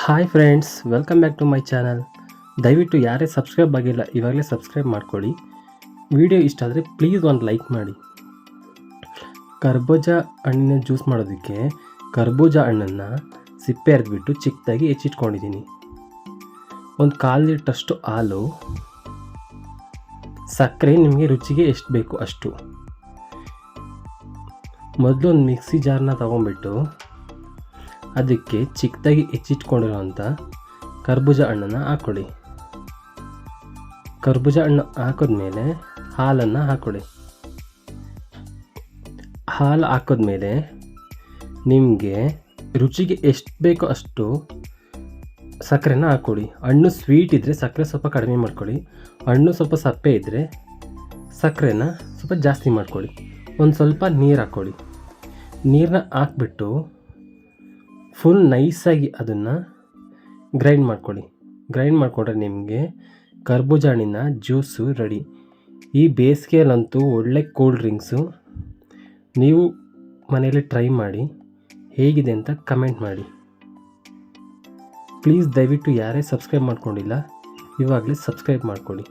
Hi friends welcome back to my channel ದಯವಿಟ್ಟು ಯಾರೇ subscribe ಆಗಿಲ್ಲ, ಇವಾಗಲೇ ಸಬ್ಸ್ಕ್ರೈಬ್ ಮಾಡ್ಕೊಳ್ಳಿ. ವಿಡಿಯೋ ಇಷ್ಟ ಆದರೆ ಪ್ಲೀಸ್ ಒಂದು ಲೈಕ್ ಮಾಡಿ. ಕರ್ಬೂಜ ಹಣ್ಣಿನ ಜ್ಯೂಸ್ ಮಾಡೋದಕ್ಕೆ ಕರ್ಬೂಜ ಹಣ್ಣನ್ನು ಸಿಪ್ಪೆ ಎರೆದ್ಬಿಟ್ಟು ಚಿಕ್ಕದಾಗಿ ಹೆಚ್ಚಿಟ್ಕೊಂಡಿದ್ದೀನಿ. ಒಂದು ಕಾಲು ಲೀಟ್ರಷ್ಟು ಹಾಲು. ಸಕ್ಕರೆ ನಿಮಗೆ ರುಚಿಗೆ ಎಷ್ಟು ಬೇಕು ಅಷ್ಟು. ಮೊದಲು ಒಂದು ಮಿಕ್ಸಿ ಜಾರ್ನ ತೊಗೊಂಬಿಟ್ಟು ಅದಕ್ಕೆ ಚಿಕ್ಕದಾಗಿ ಹೆಚ್ಚಿಟ್ಕೊಂಡಿರುವಂಥ ಕರ್ಬೂಜ ಹಣ್ಣನ್ನು ಹಾಕ್ಕೊಳ್ಳಿ ಕರ್ಬೂಜ ಹಣ್ಣು ಹಾಕಿದ್ಮೇಲೆ ಹಾಲನ್ನು ಹಾಕ್ಕೊಳ್ಳಿ ಹಾಲು ಹಾಕಿದ್ಮೇಲೆ ನಿಮಗೆ ರುಚಿಗೆ ಎಷ್ಟು ಬೇಕೋ ಅಷ್ಟು ಸಕ್ಕರೆನ ಹಾಕ್ಕೊಳ್ಳಿ ಹಣ್ಣು ಸ್ವೀಟ್ ಇದ್ದರೆ ಸಕ್ಕರೆ ಸ್ವಲ್ಪ ಕಡಿಮೆ ಮಾಡ್ಕೊಳ್ಳಿ. ಹಣ್ಣು ಸ್ವಲ್ಪ ಸಪ್ಪೆ ಇದ್ದರೆ ಸಕ್ಕರೆನ ಸ್ವಲ್ಪ ಜಾಸ್ತಿ ಮಾಡ್ಕೊಳ್ಳಿ. ಒಂದು ಸ್ವಲ್ಪ ನೀರು ಹಾಕ್ಕೊಳ್ಳಿ ನೀರನ್ನ ಹಾಕ್ಬಿಟ್ಟು ಫುಲ್ ನೈಸಾಗಿ ಅದನ್ನು ಗ್ರೈಂಡ್ ಮಾಡ್ಕೊಳ್ಳಿ. ಗ್ರೈಂಡ್ ಮಾಡಿಕೊಂಡ್ರೆ ನಿಮಗೆ ಕರ್ಬೂಜ ಹಣ್ಣಿನ ಜ್ಯೂಸು ರೆಡಿ ಈ ಬೇಸಿಗೆಯಲ್ಲಂತೂ ಒಳ್ಳೆ ಕೂಲ್ ಡ್ರಿಂಕ್ಸು ನೀವು ಮನೆಯಲ್ಲಿ ಟ್ರೈ ಮಾಡಿ ಹೇಗಿದೆ ಅಂತ ಕಮೆಂಟ್ ಮಾಡಿ. ಪ್ಲೀಸ್ ದಯವಿಟ್ಟು ಯಾರೇ ಸಬ್ಸ್ಕ್ರೈಬ್ ಮಾಡ್ಕೊಂಡಿಲ್ಲ, ಇವಾಗಲೇ ಸಬ್ಸ್ಕ್ರೈಬ್ ಮಾಡ್ಕೊಳ್ಳಿ.